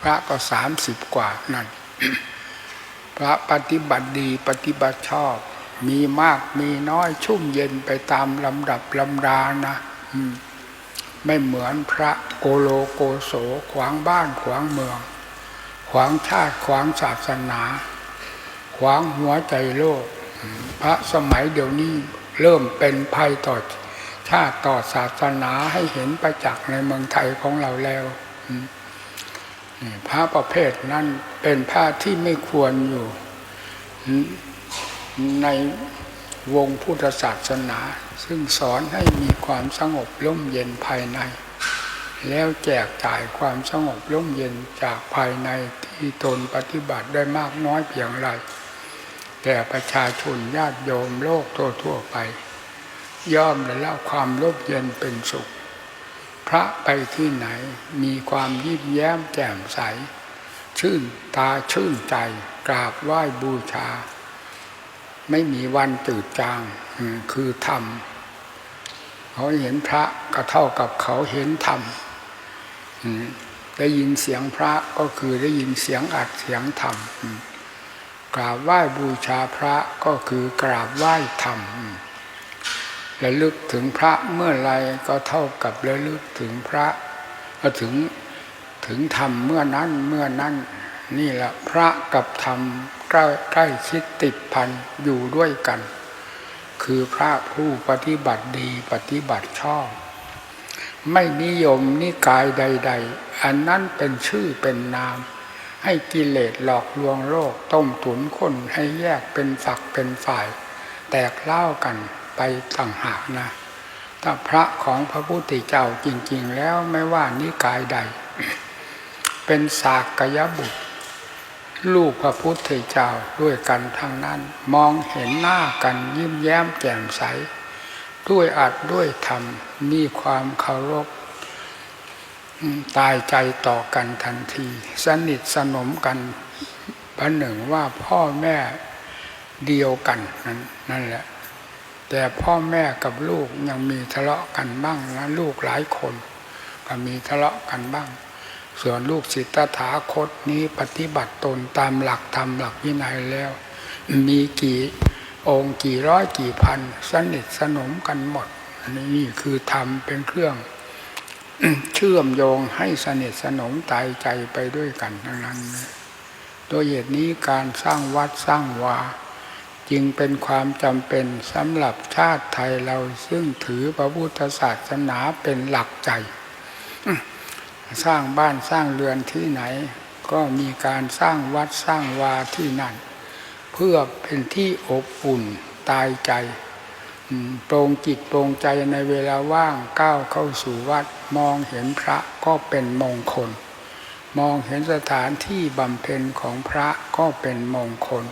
พระก็สามสิบกว่านั่น พระปฏิบัติดีปฏิบัติชอบ มีมากมีน้อยชุ่มเย็นไปตามลำดับลำดานะไม่เหมือนพระโกโลโกโสขวางบ้านขวางเมือง ขวางชาติขวางศาสนา ขวางหัวใจโลก พระสมัยเดี๋ยวนี้เริ่มเป็นภัยต่อชาติต่อศาสนาให้เห็นประจักษ์ในเมืองไทยของเราแล้ว อื พระประเภทนั้นเป็นพระที่ไม่ควรอยู่ในวงพุทธศาสนา ซึ่งสอนให้มีความสงบร่มเย็นภายใน แล้วแจกจ่ายความสงบร่มเย็นจากภายในที่ตนปฏิบัติได้มากน้อยเพียงไรแก่ประชาชนญาติโยมโลกทั่วๆไป ย่อมได้รับความร่มเย็นเป็นสุข พระไปที่ไหน มีความยิ้มแย้มแจ่มใส ชื่นตาชื่นใจ กราบไหว้บูชา ไม่มีวันจืดจางคือธรรมเขาเห็นพระก็เท่ากับเขาเห็นธรรมได้ยินเสียงพระก็คือได้ยินเสียงอัดเสียงธรรมกราบไหว้บูชาพระก็คือกราบไหว้ธรรม ระลึกถึงพระเมื่อไรก็เท่ากับระลึกถึงพระก็ถึงถึงธรรมเมื่อนั้นเมื่อนั้น นี่แหละพระกับธรรมใกล้ใกล้ชิดติดพันอยู่ด้วยกัน คือพระผู้ปฏิบัติดีปฏิบัติชอบ ไม่นิยมนิกายใด ๆ อันนั้นเป็นชื่อเป็นนาม ให้กิเลสหลอกลวงโลกต้มตุนคนให้แยกเป็นฝักเป็นฝ่าย แตกเล่ากัน ไปต่างหากนะถ้าพระของพระพุทธเจ้าจริง ๆ แล้วไม่ว่านิกายใด เป็นสากกยบุตร ลูกพระพุทธเจ้าด้วยกันทั้งนั้น มองเห็นหน้ากันยิ้มแย้มแจ่มใส ด้วยอัดด้วยธรรมมีความเคารพตายใจต่อกันทันที สนิทสนมกันประหนึ่งว่าพ่อแม่เดียวกันนั่นนั่นแหละ แต่พ่อแม่กับลูกยังมีทะเลาะกันบ้างนะลูกหลายคน ก็มีทะเลาะกันบ้าง ส่วนลูกศิษย์ตถาคตนี้ปฏิบัติตนตามหลักธรรมหลักวินัยแล้ว มีกี่องค์กี่ร้อยกี่พันสนิทสนมกันหมดอันนี้คือธรรมเป็นเครื่อง เชื่อมโยงให้สนิทสนมตายใจไปด้วยกันทั้งนั้นโดยเหตุนี้การสร้างวัดสร้างวา จึงเป็นความจำเป็นสำหรับชาติไทยเราซึ่งถือพระพุทธศาสนาเป็นหลักใจ สร้างบ้านสร้างเรือนที่ไหน ก็มีการสร้างวัดสร้างวาที่นั่น เพื่อเป็นที่อบอุ่นตายใจโปร่งจิตโปร่งใจในเวลาว่างก้าวเข้าสู่วัดมองเห็นพระก็เป็นมงคล มองเห็นสถานที่บำเพ็ญของพระก็เป็นมงคล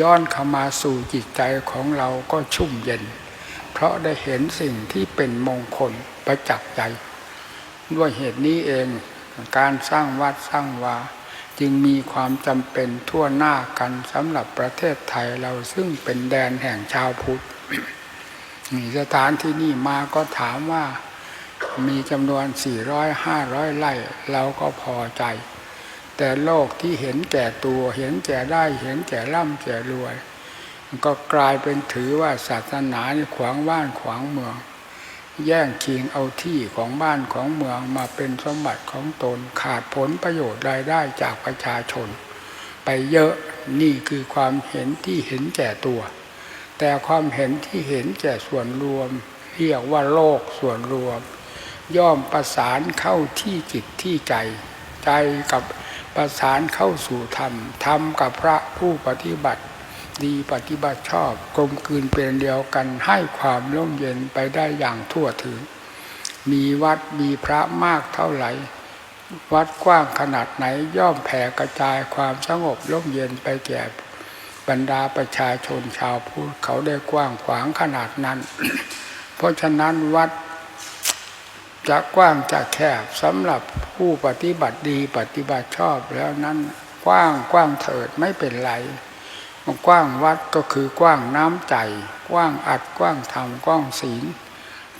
ย้อนเข้ามาสู่จิตใจของเราก็ชุ่มเย็น เพราะได้เห็นสิ่งที่เป็นมงคลประจักษ์ใจ ด้วยเหตุนี้เองการสร้างวัดสร้างวาจึงมีความจำเป็นทั่วหน้ากันสำหรับประเทศไทยเราซึ่งเป็นแดนแห่งชาวพุทธนิสถานที่นี่มาก็ถามว่ามีจำนวน 400 500ไร่เราก็พอใจ แต่โลกที่เห็นแก่ตัว เห็นแก่ได้เห็นแก่ร่ำแก่รวย มันก็กลายเป็นถือว่าศาสนานี่ขวางบ้านขวางเมือง แย่งชิงเอาที่ของบ้านของเมืองมาเป็นสมบัติของตนขาดผลประโยชน์รายได้จากประชาชน ไปเยอะนี่คือความเห็นที่เห็นแก่ตัว แต่ความเห็นที่เห็นแก่ส่วนรวม เรียกว่าโลกส่วนรวม ย่อมประสานเข้าที่จิตที่ใจ ใจกับ ประสานเข้าสู่ธรรม ธรรมกับพระผู้ปฏิบัติดีปฏิบัติชอบกลมกลืนเป็นเดียวกันให้ความร่มเย็นไปได้อย่างทั่วถึง มีวัดมีพระมากเท่าไหร่ วัดกว้างขนาดไหนย่อมแผ่กระจายความสงบร่มเย็นไปแก่บรรดาประชาชนชาวพุทธเขาได้กว้างขวางขนาดนั้น เพราะฉะนั้นวัด จะกว้างจะแคบสำหรับผู้ปฏิบัติดีปฏิบัติชอบแล้วนั้นกว้างกว้างเถิดไม่เป็นไรกว้างวัดก็คือกว้างน้ำใจ กว้างอัดกว้างธรรมกว้างศีล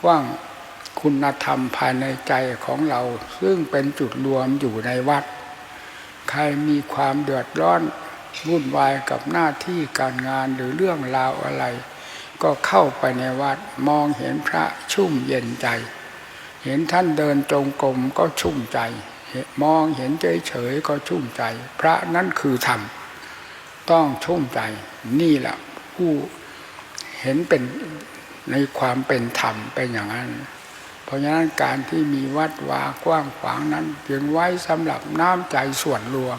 กว้างคุณธรรมภายในใจของเรา ซึ่งเป็นจุดรวมอยู่ในวัด ใครมีความเดือดร้อนวุ่นวายกับหน้าที่การงานหรือเรื่องราวอะไร ก็เข้าไปในวัดมองเห็นพระชุ่มเย็นใจ เห็นท่านเดินจงกรมก็ชุ่มใจ มองเห็นเฉยๆก็ชุ่มใจ พระนั่นคือธรรมต้องชุ่มใจนี่แหละผู้เห็นเป็นในความเป็นธรรมเป็นอย่างนั้น เพราะฉะนั้นการที่มีวัดวากว้างขวางนั้นเพียงไว้สำหรับน้ำใจส่วนรวม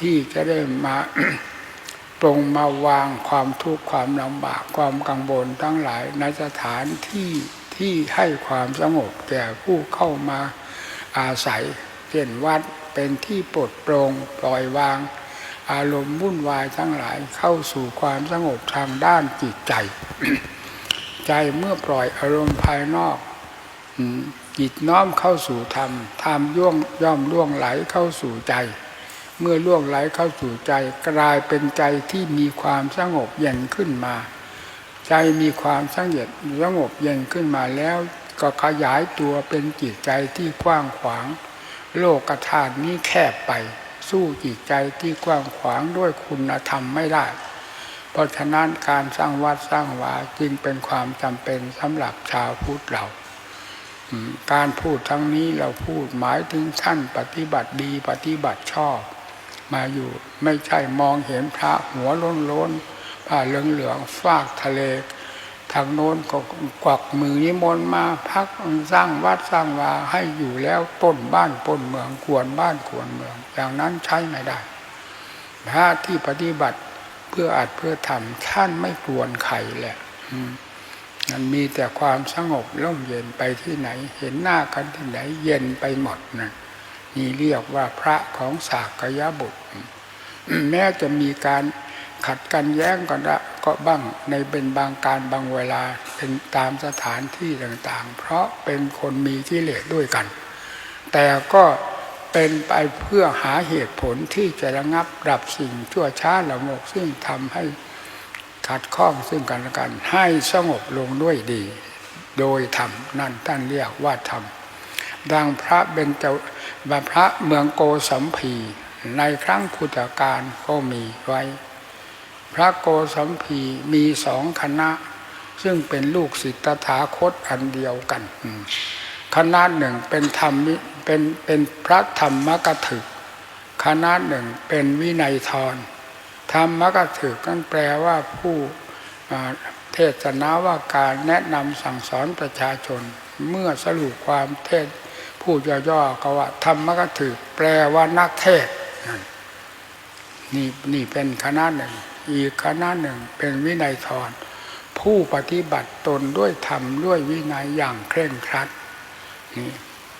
ที่จะได้มาตรงมาวางความทุกข์ความลำบากความกังวลทั้งหลายในสถานที่ ที่ให้ความสงบแก่ผู้เข้ามาอาศัยเช่นวัดเป็นที่ปลดโปร่งปล่อยวาง อารมณ์วุ่นวายทั้งหลายเข้าสู่ความสงบทางด้านจิตใจ ใจเมื่อปล่อยอารมณ์ภายนอกจิตน้อมเข้าสู่ธรรมธรรมย่วงย่อมล่วงไหลเข้าสู่ใจ เมื่อล่วงไหลเข้าสู่ใจกลายเป็นใจที่มีความสงบเย็นขึ้นมา ใจมีความสงบสงบเย็นขึ้นมาแล้ว ก็ขยายตัวเป็นจิตใจที่กว้างขวาง โลกธาตุนี้แคบไป สู้จิตใจที่กว้างขวางด้วยคุณธรรมไม่ได้ เพราะฉะนั้นการสร้างวัดสร้างวาจึงเป็นความจำเป็นสำหรับชาวพุทธเราการพูดทั้งนี้เราพูดหมายถึงท่านปฏิบัติดีปฏิบัติชอบ มาอยู่ไม่ใช่มองเห็นพระหัวล้นล้น ผ้าเหลืองเหลืองฟากทะเล ทางโน้นก็กวักมือนิมนต์มาพักสร้างวัดสร้างวาให้อยู่แล้วต้นบ้านต้นเมืองควรบ้านควรเมือง อย่างนั้นใช้ไม่ได้พระที่ปฏิบัติเพื่ออัดเพื่อทำท่านไม่กวนใครแหละมันมีแต่ความสงบร่มเย็นไปที่ไหน เห็นหน้ากันที่ไหนเย็นไปหมดนะนี่เรียกว่าพระของสากยบุตร แม้จะมีการ ขัดกันแย้งกันก็บ้างในเป็นบางการบางเวลาเป็นตามสถานที่ต่างๆ เพราะเป็นคนมีกิเลสด้วยกัน แต่ก็เป็นไปเพื่อหาเหตุผลที่จะระงับดับสิ่งชั่วช้าละโมกซึ่งทำให้ขัดข้องซึ่งกันและกันให้สงบลงด้วยดี โดยธรรมนั่นท่านเรียกว่าธรรมดังพระเบญจบพระเมืองโกสัมพีในครั้งพุทธกาลก็มีไว้ พระโกสัมพีมีสองคณะ ซึ่งเป็นลูกศิษย์ตถาคตอันเดียวกันคณะหนึ่งเป็นธรรมเป็นเป็นพระธรรมกถึกคณะหนึ่งเป็นวินัยทรธรรมกถึกนั่นแปลว่าผู้เทศนาว่าการแนะนำสั่งสอนประชาชน เมื่อสรุปความเทศพูดย่อๆก็ว่าธรรมกถึกแปลว่านักเทศนี่นี่เป็นคณะหนึ่ง อีกคณะหนึ่งเป็นวินัยทรผู้ปฏิบัติตนด้วยธรรมด้วยวินัยอย่างเคร่งครัดนี่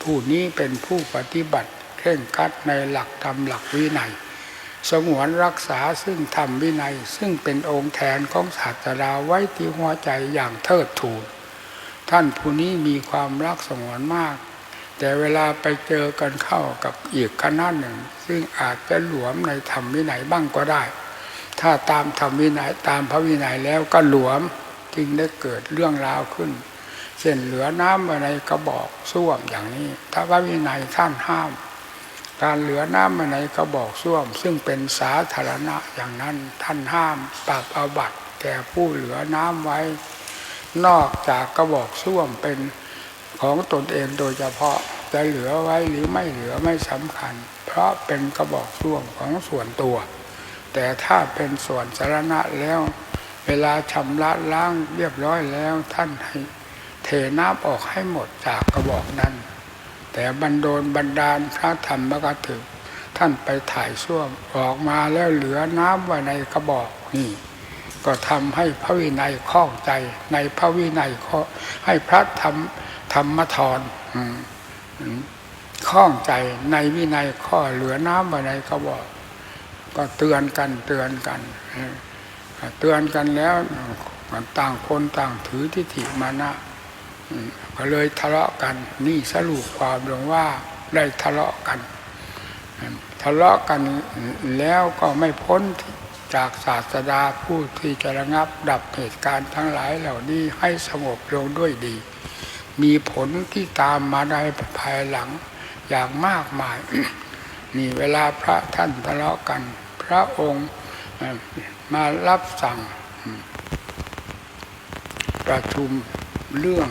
ผู้นี้เป็นผู้ปฏิบัติเคร่งครัดในหลักธรรมหลักวินัย สงวนรักษาซึ่งธรรมวินัย ซึ่งเป็นองค์แทนของศาสดาไว้ที่หัวใจอย่างเทิดทูนท่านผู้นี้มีความรักสงวนมาก แต่เวลาไปเจอกันเข้ากับอีกคณะหนึ่ง ซึ่งอาจจะหลวมในธรรมวินัยบ้างก็ได้ ถ้าตามธรรมวินัยตามพระวินัยแล้วก็หลวมจึงได้เกิดเรื่องราวขึ้นเช่นเหลือน้ำอะไรกระบอกส้วมอย่างนี้ ถ้าพระวินัยท่านห้าม การเหลือน้ำอะไรกระบอกส้วม ซึ่งเป็นสาธารณะอย่างนั้นท่านห้ามปรับอาบัติแก่ผู้เหลือน้ำไว้ นอกจากกระบอกส้วมเป็นของตนเองโดยเฉพาะจะเหลือไว้หรือไม่เหลือไม่สำคัญ เพราะเป็นกระบอกส้วมของส่วนตัว แต่ถ้าเป็นส่วนสารณะแล้ว เวลาชำระล้างเรียบร้อยแล้วท่านให้เทน้ำออกให้หมดจากกระบอกนั้น แต่บรรโดนบรรดาลพระธรรมกถึกท่านไปถ่ายส้วมออกมาแล้วเหลือน้ำไว้ในกระบอกนี่ก็ทำให้พระวินัยข้องใจในพระวินัยข้อให้พระธรรมธรรมทรข้องใจในวินัยข้อเหลือน้ำไว้ในกระบอก ก็เตือนกันเตือนกันเตือนกันแล้วต่างคนต่างถือทิฏฐิมานะก็เลยทะเลาะกันนี่สรุปความลงว่าได้ทะเลาะกัน ทะเลาะกันแล้วก็ไม่พ้นจากศาสดาผู้ที่จะระงับดับเหตุการณ์ทั้งหลายเหล่านี้ให้สงบลงด้วยดี มีผลที่ตามมาได้ภายหลังอย่างมากมาย นี่เวลาพระท่านทะเลาะกัน พระองค์มารับสั่ง ประชุมเรื่อง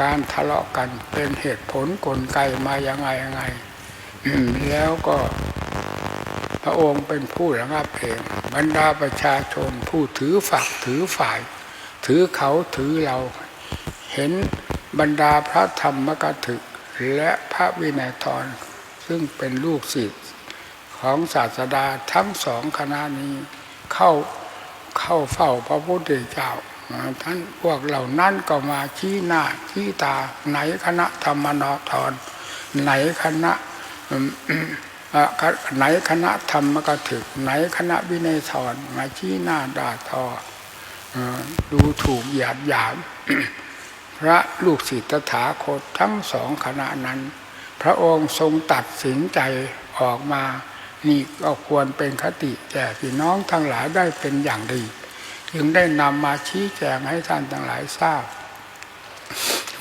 การทะเลาะกันเป็นเหตุผลกลไกมายังไงยังไงแล้วก็พระองค์เป็นผู้ระงับเองบรรดาประชาชนผู้ถือฝักถือฝ่าย ถือเขาถือเรา เห็นบรรดาพระธรรมกถึก และพระวินัยทร ซึ่งเป็นลูกศิษย์ของศาสดาทั้งสองคณะนี้เข้าเข้าเฝ้าพระพุทธเจ้าท่านพวกเหล่านั้นก็มาชี้หน้าชี้ตา ไหนคณะธรรมนทรไหนคณะไหนคณะธรรมกถึก ไหนคณะวินัยทรมาชี้หน้าด่าทอดูถูกหยาบหยามพระลูกศิษย์ตถาคตทั้งสองคณะนั้น ระองค์ทรงตัดสินใจออกมา นี่ก็ควรเป็นคติแก่พี่น้องทั้งหลายได้เป็นอย่างดี จึงได้นำมาชี้แจงให้ท่านทั้งหลายทราบ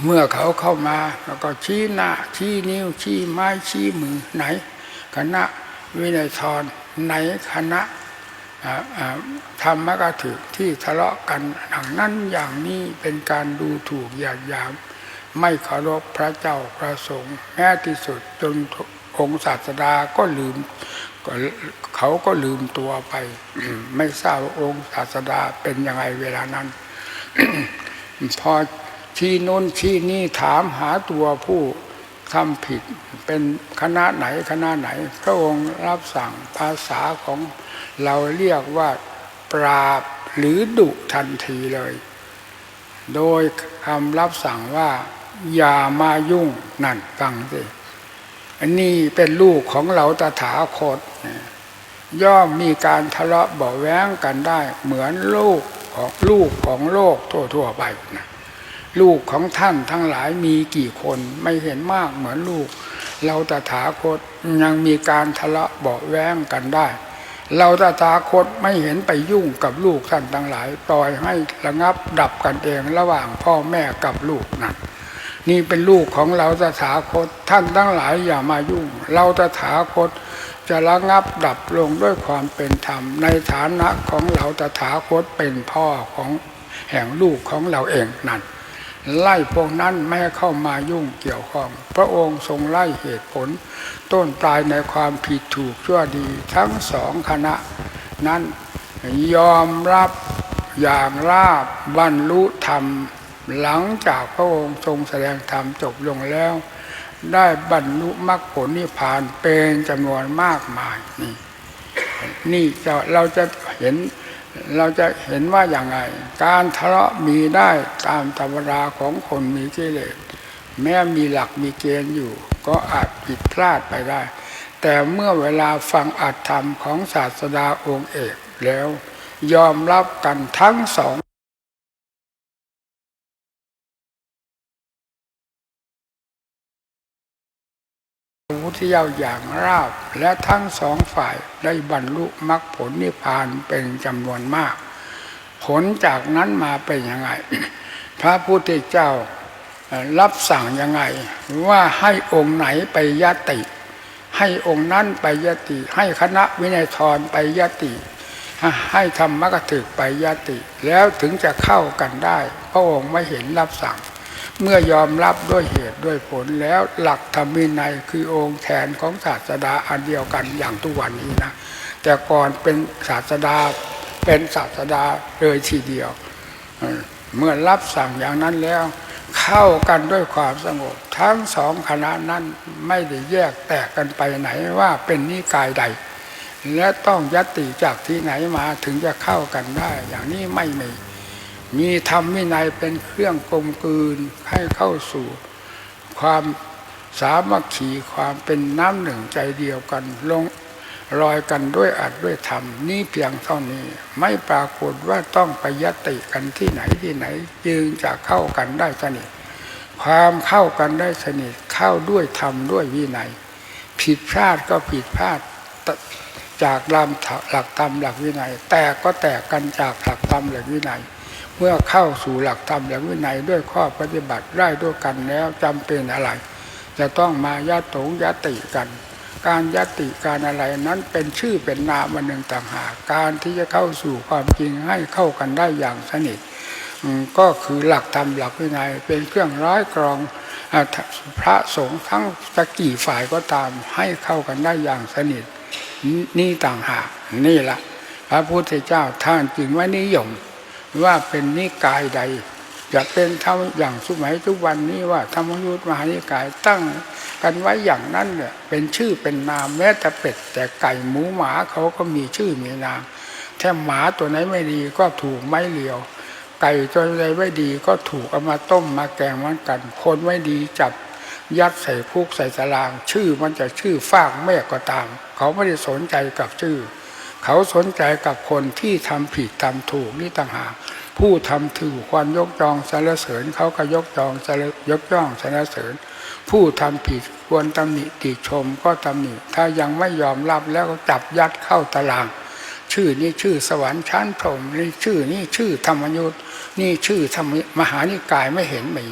เมื่อเขาเข้ามาแล้วก็ชี้หน้าชี้นิ้วชี้ไม้ชี้มือไหน คณะวินัยทรไหนคณะธรรมกถึกที่ทะเลาะกันอย่างนั้นอย่างนี้เป็นการดูถูกหยาดหยาม ไม่เคารพพระเจ้าพระสงฆ์แม้ที่สุดจนองค์ศาสดาก็ลืมเขาก็ลืมตัวไป ไม่ทราบว่าองค์ศาสดาเป็นยังไงเวลานั้น พอชี้โน้นชี้นี่ถามหาตัวผู้ทำผิดเป็นคณะไหนคณะไหน พระองค์รับสั่งภาษาของเราเรียกว่า ปราบหรือดุทันทีเลย โดยคำรับสั่งว่า อย่ามายุ่งนั่นฟังสิอันนี้เป็นลูกของเราตถาคต ย่อมมีการทะเลาะเบาแว้งกันได้ เหมือนลูกของลูกของโลกทั่วๆไปนะลูกของท่านทั้งหลายมีกี่คนไม่เห็นมากเหมือนลูก เราตถาคตยังมีการทะเลาะเบาแว้งกันได้ เราตถาคตไม่เห็นไปยุ่งกับลูกท่านทั้งหลาย ปล่อยให้ระงับดับกันเองระหว่างพ่อแม่กับลูกนั่น นี่เป็นลูกของเราตถาคต ท่านทั้งหลายอย่ามายุ่ง เราตถาคตจะระงับดับลงด้วยความเป็นธรรม ในฐานะของเราตถาคตเป็นพ่อของแห่งลูกของเราเองนั่นไล่พวกนั้นไม่ให้เข้ามายุ่งเกี่ยวข้อง พระองค์ทรงไล่เหตุผล ต้นปลายในความผิดถูกชั่วดีทั้งสองคณะ นั้นยอมรับอย่างราบบรรลุธรรม หลังจากพระองค์ทรงแสดงธรรมจบลงแล้ว ได้บรรลุมรรคผลนิพพานเป็นจำนวนมากมายนี่นี่จะเราจะเห็นเราจะเห็นว่าอย่างไงการทะเลาะมีได้ตามธรรมดาของคนมีกิเลสแม้มีหลักมีเกณฑ์อยู่ ก็อาจผิดพลาดไปได้ แต่เมื่อเวลาฟังอัตธรรมของศาสดาองค์เอกแล้ว ยอมรับกันทั้งสอง ระพุทธเจ้าอย่างราบ และทั้งสองฝ่ายได้บรรลุมรรคผลนิพพานเป็นจำนวนมาก ผลจากนั้นมาเป็นยังไง พระพุทธเจ้ารับสั่งยังไง ว่าให้องค์ไหนไปยติ ให้องค์นั้นไปยติ ให้คณะวินัยทรไปยติ ให้ธรรมกถึกไปยติ แล้วถึงจะเข้ากันได้ พระองค์ไม่เห็นรับสั่ง เมื่อยอมรับด้วยเหตุด้วยผลแล้วหลักธรรมินัยคือองค์แทนของศาสดาอันเดียวกันอย่างทุกวันนี้นะ แต่ก่อนเป็นศาสดาเป็นศาสดาเลยทีเดียวเออเมื่อรับสั่งอย่างนั้นแล้ว เข้ากันด้วยความสงบ ทั้งสองคณะนั้นไม่ได้แยกแตกกันไปไหนว่าเป็นนิกายใด และต้องยัตติจากที่ไหนมาถึงจะเข้ากันได้ อย่างนี้ไม่มี มีธรรมวินัยเป็นเครื่องกลมกลืนให้เข้าสู่ ความสามัคคีความเป็นน้ำหนึ่งใจเดียวกันลงรอยกันด้วยอัดด้วยธรรมนี่เพียงเท่านี้ ไม่ปรากฏว่าต้องไปยติกันที่ไหนที่ไหน จึงจะเข้ากันได้สนิทความเข้ากันได้สนิทเข้าด้วยธรรมด้วยวินัย ผิดพลาดก็ผิดพลาดจากลำหลักธรรมหลักวินัย แตกก็แตกกันจากหลักธรรมหลักวินัย เมื่อเข้าสู่หลักธรรมหลักวินัยด้วยข้อปฏิบัติได้ด้วยกันแล้วจำเป็นอะไร จะต้องมายาตงยติกัน การยติการอะไรนั้นเป็นชื่อเป็นนามันหนึ่งต่างหากการที่จะเข้าสู่ความจริงให้เข้ากันได้อย่างสนิทก็คือหลักธรรมหลักวินัยเป็นเครื่องร้อยกรองพระสงฆ์ทั้งจะกี่ฝ่ายก็ตามให้เข้ากันได้อย่างสนิทนี่ต่างหากนี่แหละพระพุทธเจ้าท่านจึงไม่นิยม ว่าเป็นนิกายใด จะเป็นเท่าอย่างสมัยทุกวันนี้ว่าธรรมยุทธมหานิกายตั้งกันไว้อย่างนั้นเนี่ยเป็นชื่อเป็นนามแม้แต่เป็ด แต่ไก่หมูหมาเขาก็มีชื่อมีนามแค่หมาตัวไหนไม่ดีก็ถูกไม้เลียว ไก่ตัวไหนไม่ดีก็ถูกเอามาต้มมาแกงมันกัน คนไม่ดีจับยัดใส่คุกใส่ตาราง ชื่อมันจะชื่อฟากแม่ก็ตาม เขาไม่ได้สนใจกับชื่อ เขาสนใจกับคนที่ทำผิดทำถูกนี่ต่างหาก ผู้ทำถูกความยกจองสรรเสริญเขาก็ยกจองสรรยกย่องสรรเสริญ ผู้ทำผิดควรตำหนิติชมก็ตำหนิถ้ายังไม่ยอมรับแล้วก็จับยัดเข้าตาราง ชื่อนี้ชื่อสวรรค์ชั้นพรหมนี่ชื่อนี่ชื่อธรรมยุทธ์นี่ชื่อธรรมมหานิกายไม่เห็นมี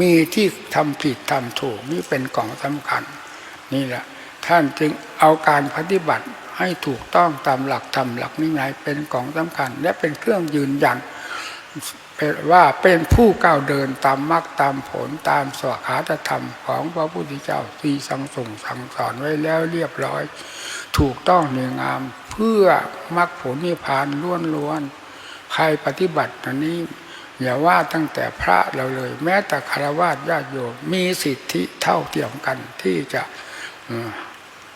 มีที่ทำผิดทำถูกนี่เป็นกล่องสำคัญ นี่แหละ ท่านจึงเอาการปฏิบัติให้ถูกต้องตามหลักธรรมหลักนิยายเป็นของสำคัญ และเป็นเครื่องยืนยัน ว่าเป็นผู้ก้าวเดินตามมรรคตามผลตามสวขาตธรรมของพระพุทธเจ้าที่สั่งส่งสั่งสอนไว้แล้วเรียบร้อย ถูกต้องเนืองามเพื่อมรรคผลนิพพานล้วนๆใครปฏิบัติอันนี้อย่าว่าตั้งแต่พระเราเลย แม้แต่คารวะญาติโยมมีสิทธิเท่าเทียมกันที่จะ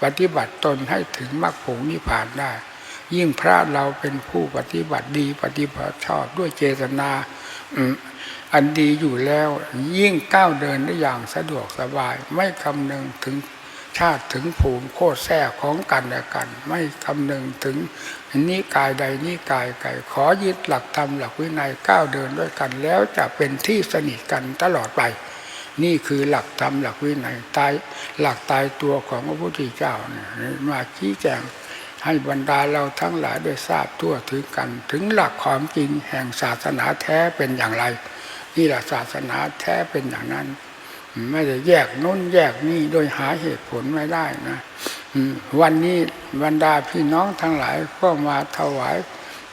ปฏิบัติตนให้ถึงมรรคผลนิพพานได้ ยิ่งพระเราเป็นผู้ปฏิบัติดีปฏิบัติชอบด้วยเจตนาอันดีอยู่แล้ว ยิ่งก้าวเดินได้อย่างสะดวกสบาย ไม่คำนึงถึงชาติถึงภูมิโคตรแท้ของกันและกัน ไม่คำนึงถึงนิกายใดนิกายไก่ขอยึดหลักธรรมหลักวินัยก้าวเดินด้วยกัน แล้วจะเป็นที่สนิทกันตลอดไป นี่คือหลักธรรมหลักวินัยตายหลักตายตัวของพระพุทธเจ้าเนี่ยมาชี้แจง ให้บรรดาเราทั้งหลายได้ทราบทั่วถึงกัน ถึงหลักความจริงแห่งศาสนาแท้เป็นอย่างไร นี่แหละศาสนาแท้เป็นอย่างนั้น ไม่ได้แยกน้นแยกนี่โดยหาเหตุผลไม่ได้นะวันนี้บรรดาพี่น้องทั้งหลายก็มาถวาย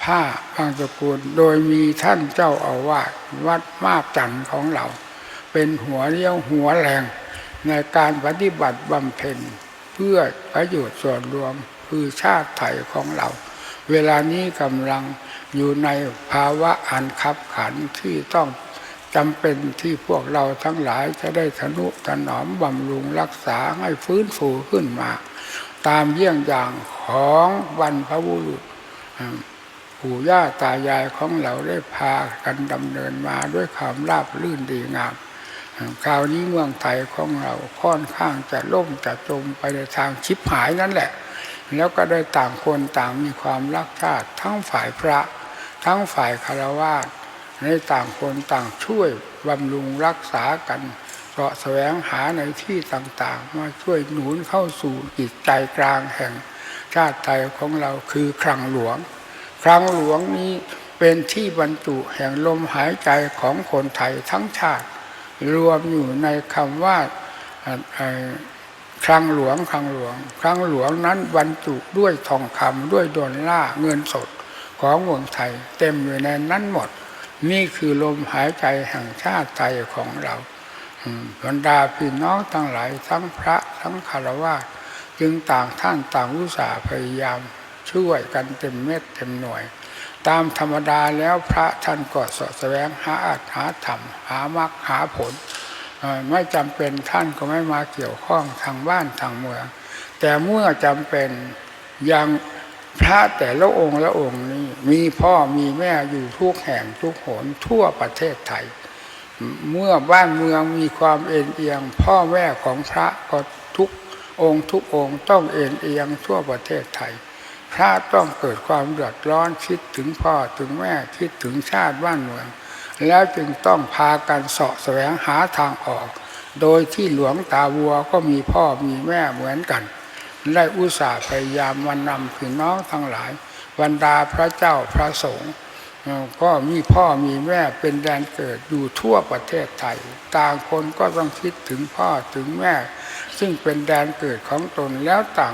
ผ้าบางสกุลโดยมีท่านเจ้าอาวาสวัดมาบจันทร์ของเรา เป็นหัวเลี้ยวหัวแรงในการปฏิบัติบำเพ็ญเพื่อประโยชน์ส่วนรวม คือชาติไทยของเรา เวลานี้กำลังอยู่ในภาวะอันคับขันที่ต้องจำเป็นที่พวกเราทั้งหลายจะได้ทนุถนอมบำรุงรักษาให้ฟื้นฟูขึ้นมา ตามเยี่ยงอย่างของวันพบุรุษปู่ย่าตายายของเราได้พากันดำเนินมาด้วยความราบรื่นดีงามคราวนี้เมืองไทยของเราค่อนข้างจะล่มจะจมไปในทางชิบหายนั่นแหละ แล้วก็ได้ต่างคนต่างมีความรักชาติทั้งฝ่ายพระ ทั้งฝ่ายคารวะในต่างคนต่างช่วยบำรุงรักษากันเสาะแสวงหาในที่ต่างๆ มาช่วยหนุนเข้าสู่จิตใจกลางแห่งชาติไทยของเราคือครังหลวง ครังหลวงนี้เป็นที่บรรจุแห่งลมหายใจของคนไทยทั้งชาติ รวมอยู่ในคำว่า ครังหลวงครังหลวงครังหลวงนั้นบรรจุด้วยทองคำด้วยดอลลาร์เงินสดของเมืองไทย เต็มอยู่ในนั้นหมด นี่คือลมหายใจแห่งชาติไทยของเราบรรดาพี่น้องทั้งหลายทั้งพระทั้งคารวะจึงต่างท่านต่างอุตสาห์พยายามช่วยกันเต็มเม็ดเต็มหน่วย ตามธรรมดาแล้วพระท่านก็สะแสวงหาอัตหาธรรม หามรรคหาผล ไม่จำเป็นท่านก็ไม่มาเกี่ยวข้องทางบ้านทางเมือง แต่เมื่อจำเป็นยังพระแต่ละองค์ละองค์นี้มีพ่อมีแม่อยู่ทุกแห่งทุกหนทั่วประเทศไทย เมื่อบ้านเมืองมีความเอ็นเอียง พ่อแม่ของพระก็ทุกองค์ทุกองค์ต้องเอ็นเอียงทั่วประเทศไทย พระต้องเกิดความเดือดร้อนคิดถึงพ่อถึงแม่คิดถึงชาติบ้านเมือง แล้วจึงต้องพากันเสาะแสวงหาทางออก โดยที่หลวงตาวัวก็มีพ่อมีแม่เหมือนกัน ได้อุตส่าห์พยายามมานำพี่น้องทั้งหลายบรรดาพระเจ้าพระสงฆ์ก็มีพ่อมีแม่เป็นแดนเกิดอยู่ทั่วประเทศไทย ต่างคนก็ต้องคิดถึงพ่อถึงแม่ ซึ่งเป็นแดนเกิดของตนแล้วต่าง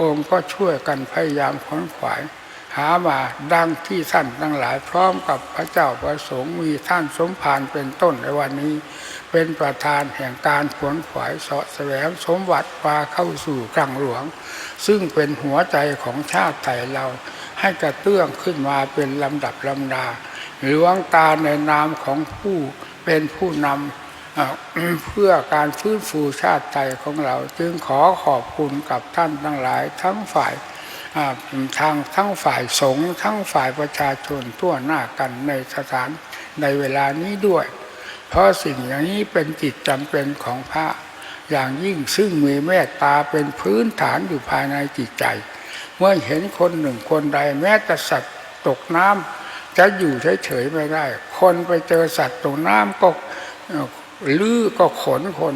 องค์ก็ช่วยกันพยายามค้นขวาย หามาดังที่ท่านทั้งหลายพร้อมกับพระเจ้าประสงค์มีท่านสมภารเป็นต้นในวันนี้ เป็นประธานแห่งการขวนขวายเสาะแสวงสมบัติพาเข้าสู่ครังหลวง ซึ่งเป็นหัวใจของชาติไทยเราให้กระเตื้องขึ้นมาเป็นลำดับลำดาหลวงตาในนามของผู้เป็นผู้นำเพื่อการฟื้นฟูชาติไทยของเรา จึงขอขอบคุณกับท่านทั้งหลายทั้งฝ่าย ทางทั้งฝ่ายสงฆ์ทั้งฝ่ายประชาชนทั่วหน้ากันในสถานในเวลานี้ด้วย เพราะสิ่งอย่างนี้เป็นจิตจำเป็นของพระอย่างยิ่งซึ่งมีเมตตาเป็นพื้นฐานอยู่ภายในจิตใจ เมื่อเห็นคนหนึ่งคนใดแม้แต่สัตว์ตกน้ำจะอยู่เฉยๆไม่ได้ คนไปเจอสัตว์ตกน้ำก็ลื้อก็ขนคน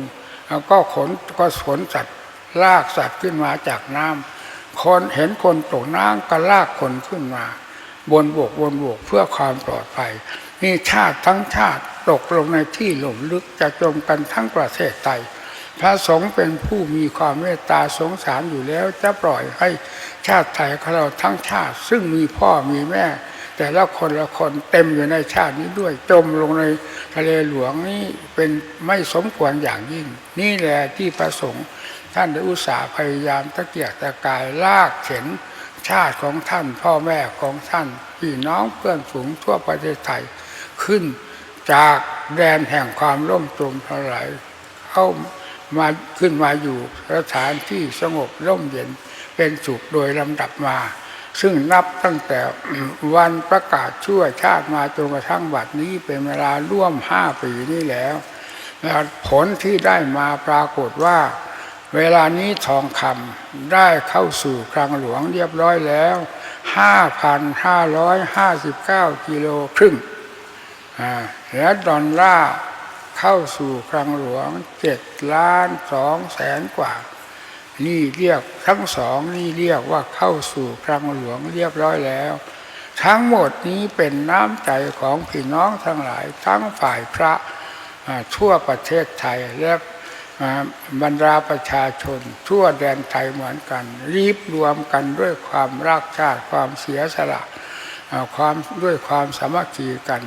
ก็ขนก็ขนสัตว์ลากสัตว์ขึ้นมาจากน้ำ คนเห็นคนตกน้ำก็ลากคนขึ้นมาบนบกบนบกเพื่อความปลอดภัยนี่ชาติทั้งชาติตกลงในที่หล่มลึกจะจมกันทั้งประเทศไทยพระสงฆ์เป็นผู้มีความเมตตาสงสารอยู่แล้วจะปล่อยให้ชาติไทยของเราทั้งชาติ ซึ่งมีพ่อมีแม่ แต่ละคนละคนเต็มอยู่ในชาตินี้ด้วยจมลงในทะเลหลวงนี่เป็นไม่สมควรอย่างยิ่ง นี่แหละที่พระสงฆ์ ท่านได้อุตส่าห์พยายามตะเกียกตะกายลากเข็นชาติของท่านพ่อแม่ของท่านพี่น้องเพื่อนฝูงทั่วประเทศไทยขึ้นจากแดนแห่งความร่มจมทลายเข้ามาขึ้นมาอยู่สถานที่สงบร่มเย็นเป็นสุขโดยลำดับมา ซึ่งนับตั้งแต่วันประกาศชั่วชาติมาจนกระทั่งบัดนี้เป็นเวลาร่วมห้าปีนี้แล้ว ผลที่ได้มาปรากฏว่า เวลานี้ทองคำได้เข้าสู่คลังหลวงเรียบร้อยแล้ว 5,559 กิโลครึ่งและดอลลาร์เข้าสู่คลังหลวง7ล้าน2แสนกว่า นี่เรียกทั้งสองนี่เรียกว่าเข้าสู่คลังหลวงเรียบร้อยแล้ว ทั้งหมดนี้เป็นน้ำใจของพี่น้องทั้งหลาย ทั้งฝ่ายพระทั่วประเทศไทยและ บรรดาประชาชน ทั่วแดนไทยเหมือนกัน รีบรวมกันด้วยความรักชาติความเสียสละความด้วยความสามัคคีกัน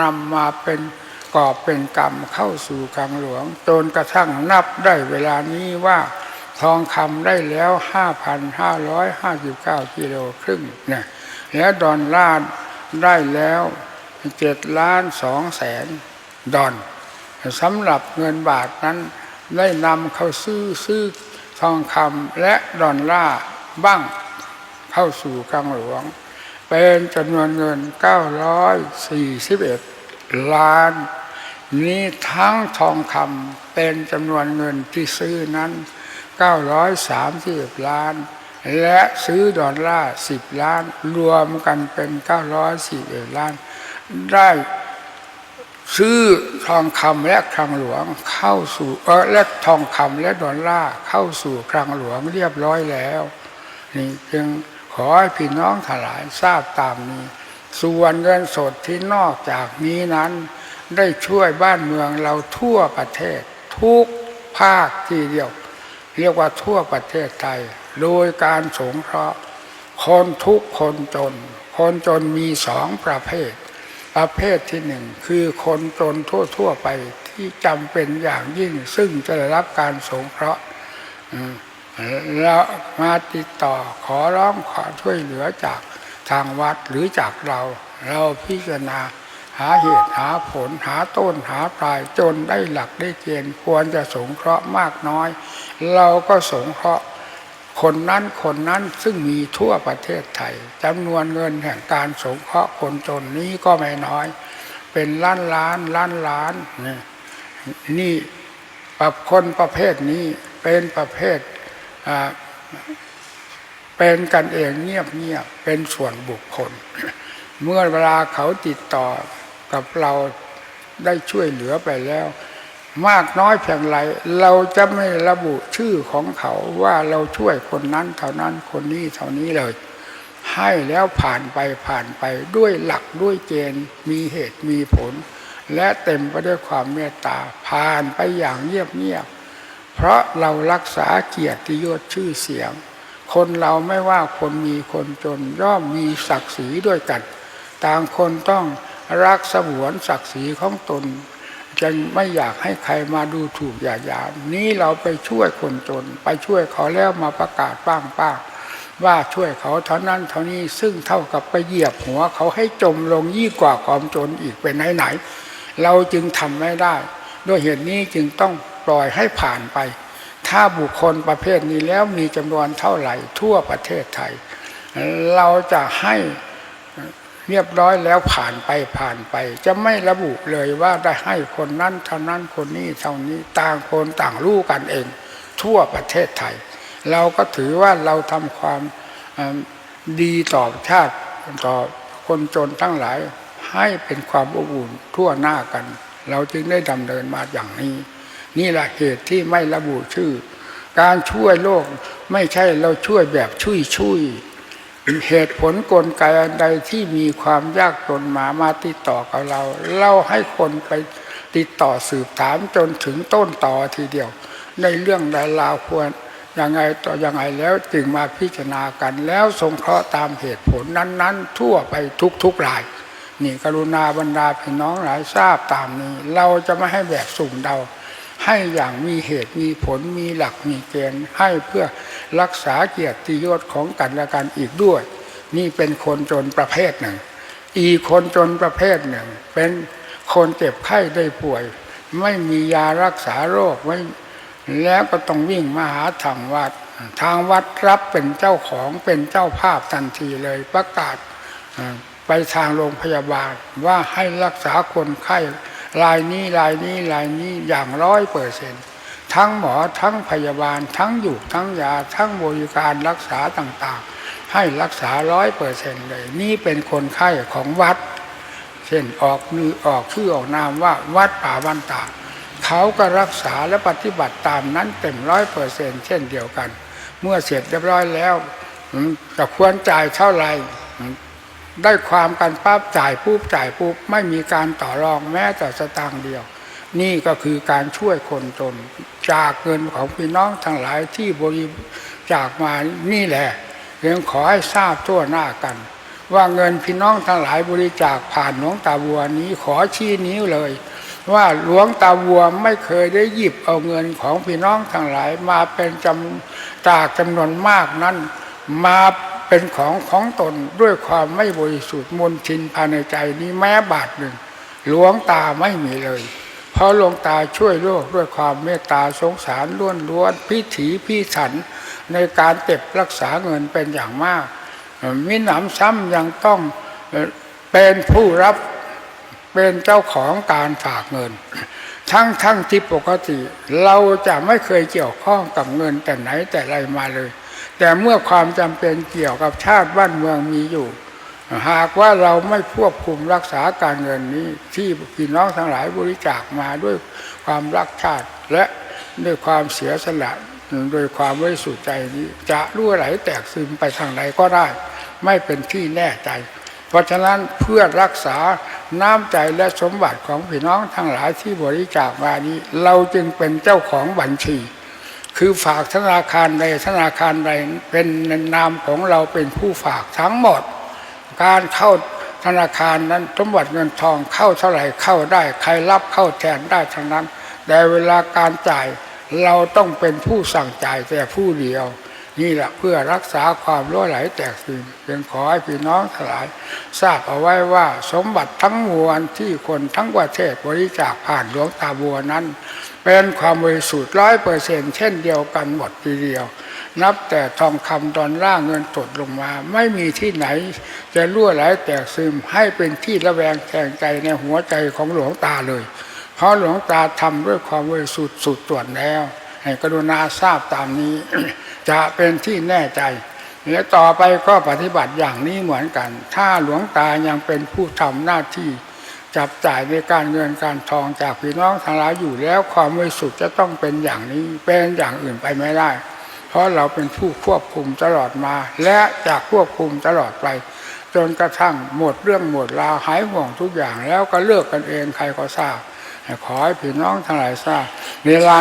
นำมาเป็นกอบเป็นกรรมเข้าสู่คลังหลวง จนกระทั่งนับได้เวลานี้ว่าทองคำได้แล้ว 5,559กิโลครึ่งเนี่ยแล้วดอลลาร์ได้แล้ว7ล้าน2แสนดอลสำหรับเงินบาทนั้น ได้นำเขาซื้อซื้อทองคำและดอลลาร์บ้างเข้าสู่กลางหลวง เป็นจำนวนเงิน 941 ล้าน นี้ทั้งทองคำเป็นจำนวนเงินที่ซื้อนั้น 930 ล้าน และซื้อดอลลาร์ 10 ล้าน รวมกันเป็น 941 ล้าน ได้ ซื้อทองคำและคลังหลวงเข้าสู่เออและทองคำและดอลลาร์เข้าสู่คลังหลวงเรียบร้อยแล้ว นี่จึงขอให้พี่น้องทั้งหลายทราบตามนี้ ส่วนเงินสดที่นอกจากนี้นั้น ได้ช่วยบ้านเมืองเราทั่วประเทศ ทุกภาคที่เดียว เรียกว่าทั่วประเทศไทย โดยการสงเคราะห์คนทุกคนจน คนจนมีสองประเภท ประเภทที่หนึ่งคือคนจนทั่ว ๆ ไปที่จำเป็นอย่างยิ่ง ซึ่งจะได้รับการสงเคราะห์แล้วมาติดต่อขอร้องขอช่วยเหลือจากทางวัดหรือจากเรา เราพิจารณาหาเหตุหาผลหาต้นหาปลายจนได้หลักได้เกณฑ์ควรจะสงเคราะห์มากน้อย เราก็สงเคราะห์ คนนั้นคนนั้นซึ่งมีทั่วประเทศไทยจำนวนเงินแห่งการสงเคราะห์คนจนนี้ก็ไม่น้อย เป็นล้านล้านล้านล้านนี่นี่ประคนประเภทนี้เป็นประเภทเป็นกันเองเงียบเงียบเป็นส่วนบุคคล เมื่อเวลาเขาติดต่อกับเราได้ช่วยเหลือไปแล้ว มากน้อยเพียงไรเราจะไม่ระบุชื่อของเขาว่าเราช่วยคนนั้นเท่านั้นคนนี้เท่านี้เลย ให้แล้วผ่านไปผ่านไปด้วยหลักด้วยเกณฑ์มีเหตุมีผล และเต็มไปด้วยความเมตตาผ่านไปอย่างเงียบเงียบเพราะเรารักษาเกียรติยศชื่อเสียง คนเราไม่ว่าคนมีคนจนย่อมมีศักดิ์ศรีด้วยกัน ต่างคนต้องรักสมวนศักดิ์ศรีของตน จะไม่อยากให้ใครมาดูถูกอย่าหยาม นี้เราไปช่วยคนจน ไปช่วยเขาแล้วมาประกาศป้างป้างว่าช่วยเขาเท่านั้นเท่านี้ซึ่งเท่ากับไปเหยียบหัวเขาให้จมลงยิ่งกว่าความจนอีกเป็นไหนไหนๆเราจึงทำไม่ได้ ด้วยเหตุนี้จึงต้องปล่อยให้ผ่านไป ถ้าบุคคลประเภทนี้แล้วมีจำนวนเท่าไหร่ทั่วประเทศไทย เราจะให้ เรียบร้อยแล้วผ่านไปผ่านไป จะไม่ระบุเลยว่าได้ให้คนนั้นเท่านั้นคนนี้เท่านี้ต่างคนต่างรู้กันเอง ทั่วประเทศไทย เราก็ถือว่าเราทำความดีต่อชาติต่อคนจนทั้งหลายให้เป็นความอบอุ่นทั่วหน้ากัน เราจึงได้ดำเนินมาอย่างนี้ นี่แหละเหตุที่ไม่ระบุชื่อ การช่วยโลกไม่ใช่เราช่วยแบบชุยชุย เหตุผลกลไกอันใดที่มีความยากจนมามาติดต่อกับเราเราให้คนไปติดต่อสืบถามจนถึงต้นต่อทีเดียว ในเรื่องใดราวควรยังไงต่อยังไงแล้วจึงมาพิจารณากันแล้วสงเคราะห์ตามเหตุผลนั้น ๆ ทั่วไปทุกๆราย นี่กรุณาบรรดาพี่น้องหลายทราบตามนี้ เราจะไม่ให้แบบสุ่มเดาให้อย่างมีเหตุมีผลมีหลักมีเกณฑ์ให้เพื่อ รักษาเกียรติยศของกันและกันอีกด้วย นี่เป็นคนจนประเภทหนึ่ง อีกคนจนประเภทหนึ่ง เป็นคนเจ็บไข้ได้ป่วย ไม่มียารักษาโรคไม่แล้วก็ต้องวิ่งมาหาทางวัด ทางวัดรับเป็นเจ้าของเป็นเจ้าภาพทันทีเลยประกาศไปทางโรงพยาบาลว่าให้รักษาคนไข้รายนี้รายนี้รายนี้อย่างร้อยเปอร์เซ็นต์ ทั้งหมอทั้งพยาบาล ทั้งอยู่ทั้งยา ทั้งบริการรักษาต่างๆ ให้รักษาร้อยเปอร์เซ็นต์เลย นี่เป็นคนไข้ของวัด เช่นออกมือออกชื่อออกนามว่าวัดป่าวันตากเขาก็รักษาและปฏิบัติตามนั้นเต็มร้อยเปอร์เซ็นต์เช่นเดียวกัน เมื่อเสร็จเรียบร้อยแล้วจะควรจ่ายเท่าไหร่ได้ความกันปั๊บจ่ายปุ๊บจ่ายปุ๊บไม่มีการต่อรองแม้แต่สตางค์เดียว นี่ก็คือการช่วยคนจน จากเงินของพี่น้องทั้งหลายที่บริจาคมานี่แหละเพียงขอให้ทราบทั่วหน้ากัน ว่าเงินพี่น้องทั้งหลายบริจาคผ่านหลวงตาบัวนี้ขอชี้นิ้วเลย ว่าหลวงตาบัวไม่เคยได้หยิบเอาเงินของพี่น้องทั้งหลายมาเป็นจำจากจำนวนมากนั้นมาเป็นของของตนด้วยความไม่บริสุทธิ์มนทินภายในใจนี้แม้บาทหนึ่งหลวงตาไม่มีเลย เพราะหลวงตาช่วยโลกด้วยความเมตตาสงสารล้วนล้วนพิถีพิถันในการเก็บรักษาเงินเป็นอย่างมากมิหนำซ้ำยังต้องเป็นผู้รับเป็นเจ้าของการฝากเงิน ทั้งทั้งที่ปกติ เราจะไม่เคยเกี่ยวข้องกับเงินแต่ไหนแต่ไรมาเลย แต่เมื่อความจำเป็นเกี่ยวกับชาติบ้านเมืองมีอยู่ หากว่าเราไม่ควบคุมรักษาการเงินนี้ ที่พี่น้องทั้งหลายบริจาคมาด้วยความรักชาติและด้วยความเสียสละโดยความบริสุทธิ์ใจนี้ จะรั่วไหลแตกซึมไปทางใดก็ได้ ไม่เป็นที่แน่ใจ เพราะฉะนั้นเพื่อรักษาน้ำใจและสมบัติของพี่น้องทั้งหลายที่บริจาคมานี้ เราจึงเป็นเจ้าของบัญชี คือฝากธนาคารใดธนาคารใดเป็นนามของเราเป็นผู้ฝากทั้งหมด การเข้าธนาคารนั้นสมบัติเงินทองเข้าเท่าไหร่เข้าได้ ใครรับเข้าแทนได้ทั้งนั้น แต่เวลาการจ่ายเราต้องเป็นผู้สั่งจ่ายแต่ผู้เดียว นี่แหละเพื่อรักษาความรั่วไหลแตกซึมเป็นขอให้พี่น้องทั้งหลาย ทราบเอาไว้ว่าสมบัติทั้งมวลที่คนทั้งประเทศบริจาคผ่านหลวงตาบัวนั้น เป็นความบริสุทธิ์ร้อยเปอร์เซ็นเช่นเดียวกันหมดทีเดียว นับแต่ทองคำตอนล่างเงินตดลงมา ไม่มีที่ไหน จะรั่วไหลแตกซึมให้เป็นที่ระแวงแทงใจในหัวใจของหลวงตาเลย เพราะหลวงตาทำด้วยความบริสุทธิ์สุดตรวจแล้วให้กรุณาทราบตามนี้ จะเป็นที่แน่ใจและต่อไปก็ปฏิบัติอย่างนี้เหมือนกัน ถ้าหลวงตายังเป็นผู้ทำหน้าที่ จับจ่ายในการเงินการทองจากพี่น้องทั้งหลายอยู่แล้วความบริสุทธิ์จะต้องเป็นอย่างนี้เป็นอย่างอื่นไปไม่ได้ เพราะเราเป็นผู้ควบคุมตลอดมา และจะควบคุมตลอดไป จนกระทั่งหมดเรื่องหมดราวหายห่วงทุกอย่างแล้วก็เลิกกันเองใครก็ทราบขอให้พี่น้องทั้งหลายทราบเวลา